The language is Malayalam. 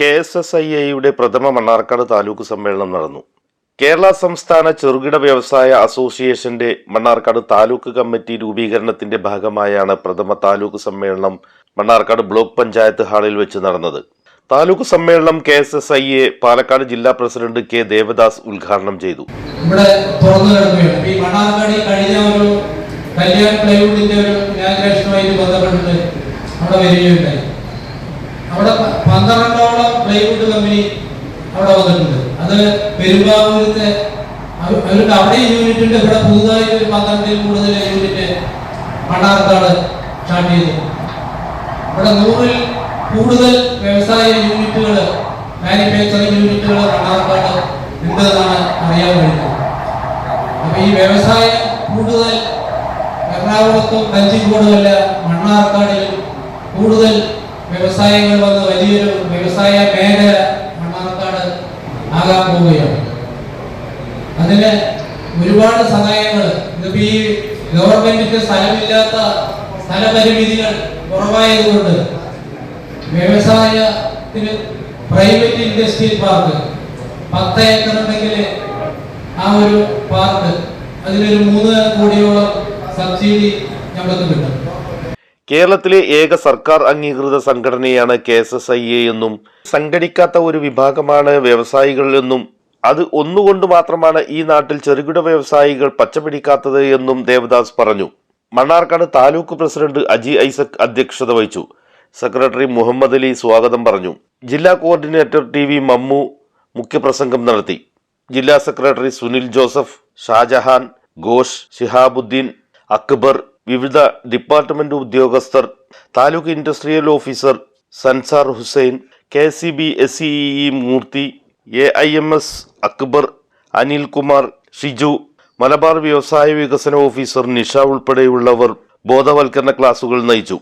കെ എസ് എസ് ഐ എയുടെ പ്രഥമ മണ്ണാർക്കാട് താലൂക്ക് സമ്മേളനം നടന്നു. കേരള സംസ്ഥാന ചെറുകിട വ്യവസായ അസോസിയേഷന്റെ മണ്ണാർക്കാട് താലൂക്ക് കമ്മിറ്റി രൂപീകരണത്തിന്റെ ഭാഗമായാണ് പ്രഥമ താലൂക്ക് സമ്മേളനം മണ്ണാർക്കാട് ബ്ലോക്ക് പഞ്ചായത്ത് ഹാളിൽ വെച്ച് നടന്നത്. താലൂക്ക് സമ്മേളനം K S S I A Palakkad ജില്ലാ പ്രസിഡന്റ് കെ ദേവദാസ് ഉദ്ഘാടനം ചെയ്തു. ഈ അവിടെ പന്ത്രണ്ടോളം പ്ലൈവുഡ് കമ്പനി അവിടെ വന്നിട്ടുണ്ട്. അത് പെരുമ്പാവൂരത്തെ അവരുടെ അവിടെ യൂണിറ്റ് ഉണ്ട്. ഇവിടെ പുതുതായി ഒരു പന്ത്രണ്ടിൽ കൂടുതൽ യൂണിറ്റ് മണ്ണാർക്കാട് സ്റ്റാർട്ട് ചെയ്തു ഇവിടെ നൂറിൽ കൂടുതൽ വ്യവസായ യൂണിറ്റുകൾ മാനുഫാക്ചറിംഗ് യൂണിറ്റുകൾ മണ്ണാർക്കാട് ഉണ്ടെന്നാണ് അറിയാൻ കഴിയുന്നത്. അപ്പൊ ഈ വ്യവസായം കൂടുതൽ എറണാകുളത്തും കഞ്ചിക്കോടുമല്ല മണ്ണാർക്കാടിലും കൂടുതൽ വ്യവസായങ്ങൾ വന്ന് വലിയൊരു വ്യവസായ മേഖല മണ്ണാർക്കാട് ആകാൻ പോവുകയാണ്. അതിന് ഒരുപാട് സഹായങ്ങൾ ഇതിപ്പോ ഈ ഗവൺമെന്റിന്റെ സ്ഥലമില്ലാത്ത സ്ഥലപരിമിതികൾ കുറവായതുകൊണ്ട് വ്യവസായത്തിന് പ്രൈവറ്റ് ഇൻഡസ്ട്രിയൽ പാർക്ക് പത്ത് ഏക്കർ ഉണ്ടെങ്കിൽ ആ ഒരു പാർക്ക് അതിലൊരു മൂന്ന് കോടിയോളം സബ്സിഡി ഞങ്ങൾക്ക് കിട്ടും. കേരളത്തിലെ ഏക സർക്കാർ അംഗീകൃത സംഘടനയാണ് K S S I A എന്നും സംഘടിക്കാത്ത ഒരു വിഭാഗമാണ് വ്യവസായികൾ എന്നും അത് ഒന്നുകൊണ്ട് മാത്രമാണ് ഈ നാട്ടിൽ ചെറുകിട വ്യവസായികൾ പച്ചപിടിക്കാത്തത് എന്നും ദേവദാസ് പറഞ്ഞു. മണ്ണാർക്കാട് താലൂക്ക് പ്രസിഡന്റ് അജി ഐസക് അധ്യക്ഷത വഹിച്ചു. സെക്രട്ടറി മുഹമ്മദ് അലി സ്വാഗതം പറഞ്ഞു. ജില്ലാ കോർഡിനേറ്റർ ടി വി മമ്മു മുഖ്യപ്രസംഗം നടത്തി. ജില്ലാ സെക്രട്ടറി സുനിൽ ജോസഫ് ഷാജഹാൻ ഘോഷ് ഷിഹാബുദ്ദീൻ അക്ബർ വിവിധ ഡിപ്പാർട്ട്മെന്റ് ഉദ്യോഗസ്ഥർ taluk industrial officer Sansar Hussain K C B S C E Moorthy A I M S Akbar Anilkumar Shiju Malabar വ്യവസായ വികസന ഓഫീസർ നിഷ ഉൾപ്പെടെയുള്ളവർ ബോധവൽക്കരണ ക്ലാസുകൾ നയിച്ചു.